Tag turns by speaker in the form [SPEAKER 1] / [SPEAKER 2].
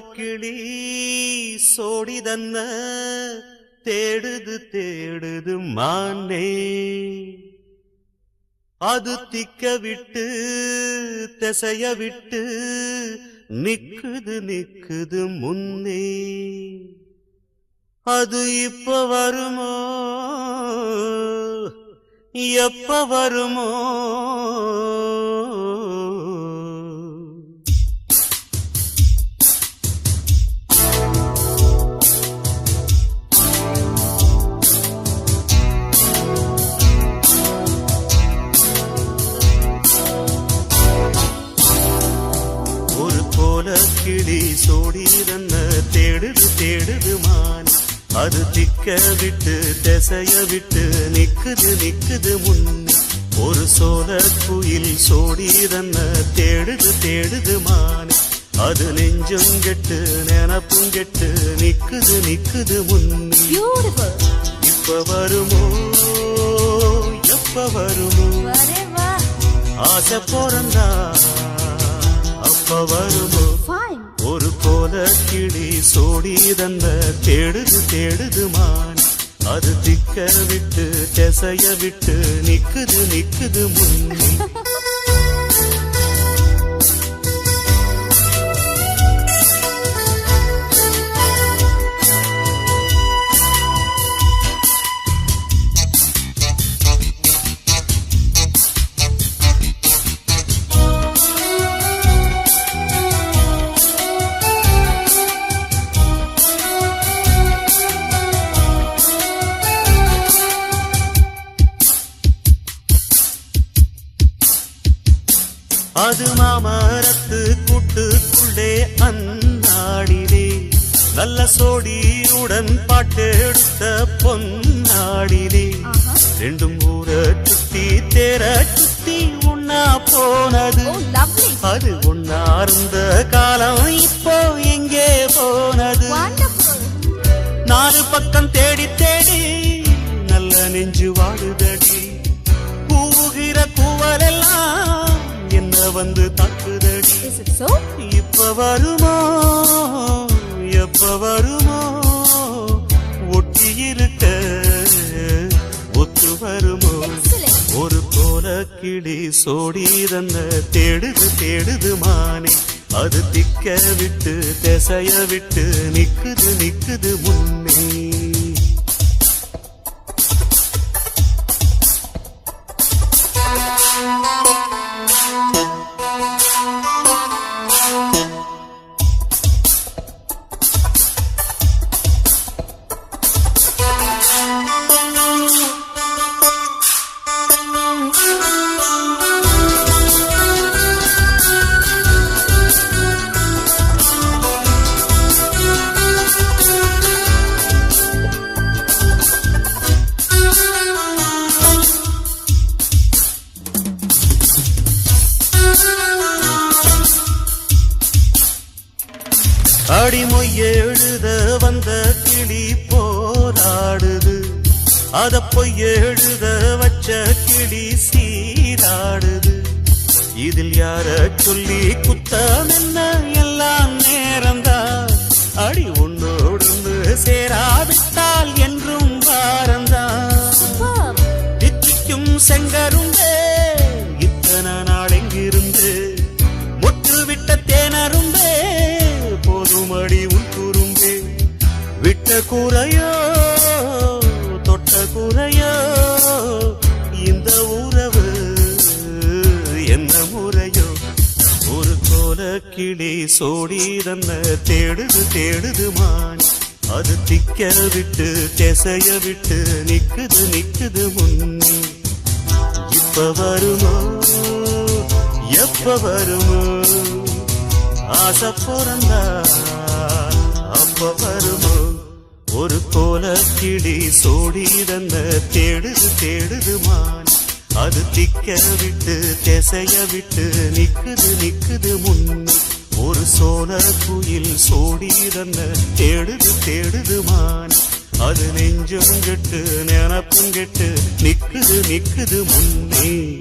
[SPEAKER 1] கிளி சோடிதன்ன தேடுது தேடுது மானே. அது திக்க விட்டு திசைய விட்டு நிக்குது நிக்குது முன்னே. அது இப்ப வருமோ? எப்ப வருமோ? கிளி சோடிதன்ன தேடுது தேடுது மான். அது திக்க விட்டு திசைய விட்டு நிக்குது நிக்குது முன்னே ஒரு சோல குயில் சோடிதன்ன தேடுது தேடுது மான். அது நெஞ்சும் கெட்டு நினப்பும் கெட்டு நிக்குது நிக்குது முன்னே இப்ப வருமோ? எப்ப வருமோ? ஆசை பிறந்தா அப்ப வருமோ?
[SPEAKER 2] ஃபைன்
[SPEAKER 1] கிளி சோடி தந்த தேடுது தேடுது மான். அது திக்க விட்டு திசைய விட்டு நிக்குது நிக்குது முன்னே. அது மாமரத்து கூட்டுக்குள்ளே அந்நாடிலே நல்ல சோடியுடன் பாட்டெடுத்த பொன்னாடிலே. ரெண்டும் ஊர சுத்தி தேர சுத்தி உண்ணா போனது. அது உண்ணார்ந்த காலம் இப்போ எங்கே போனது. நாலு பக்கம் தேடி தேடி நல்ல நெஞ்சு வாடுதடி கூவுகிற கூவலெல்லாம் என்ன வந்து தாக்குதடி. இப்ப வருமோ? எப்ப வருமோ? ஒட்டி இருக்க ஒத்து வருமோ? ஒரு போல கிளி சோடி தன்ன தேடுது தேடுது மானே. அது திக்க விட்டு திசைய விட்டு நிக்குது நிக்குது முன்னே. அடிமொய் எழுத வந்த கிளி போராடுது. அத பொய் எழுத வச்ச கிளி சீராடுது. இதில் யார சொல்லி குத்தம் என்ன? எல்லாம் நேரம்தான். அடி உன்னோடு சேராவிட்டால் என்றும் கிளி சோடி தன்ன தேடுது தேடுது மான். அது திக்க விட்டு திசைய விட்டு நிக்குது நிக்குது முன். இப்ப வருமோ? எப்ப வருமோ? ஆசை பிறந்தா அப்ப வருமோ? ஒரு கோல கிளி சோடி தந்த தேடுது தேடுது மான். அது திக்க விட்டு திசைய விட்டு நிக்குது நிக்குது முன் ஒரு சோழ குயில் சோடி தேடுது தேடுது மான். அது நெஞ்சும் கெட்டு நினப்பும் கெட்டு நிக்குது நிக்குது முன்னே.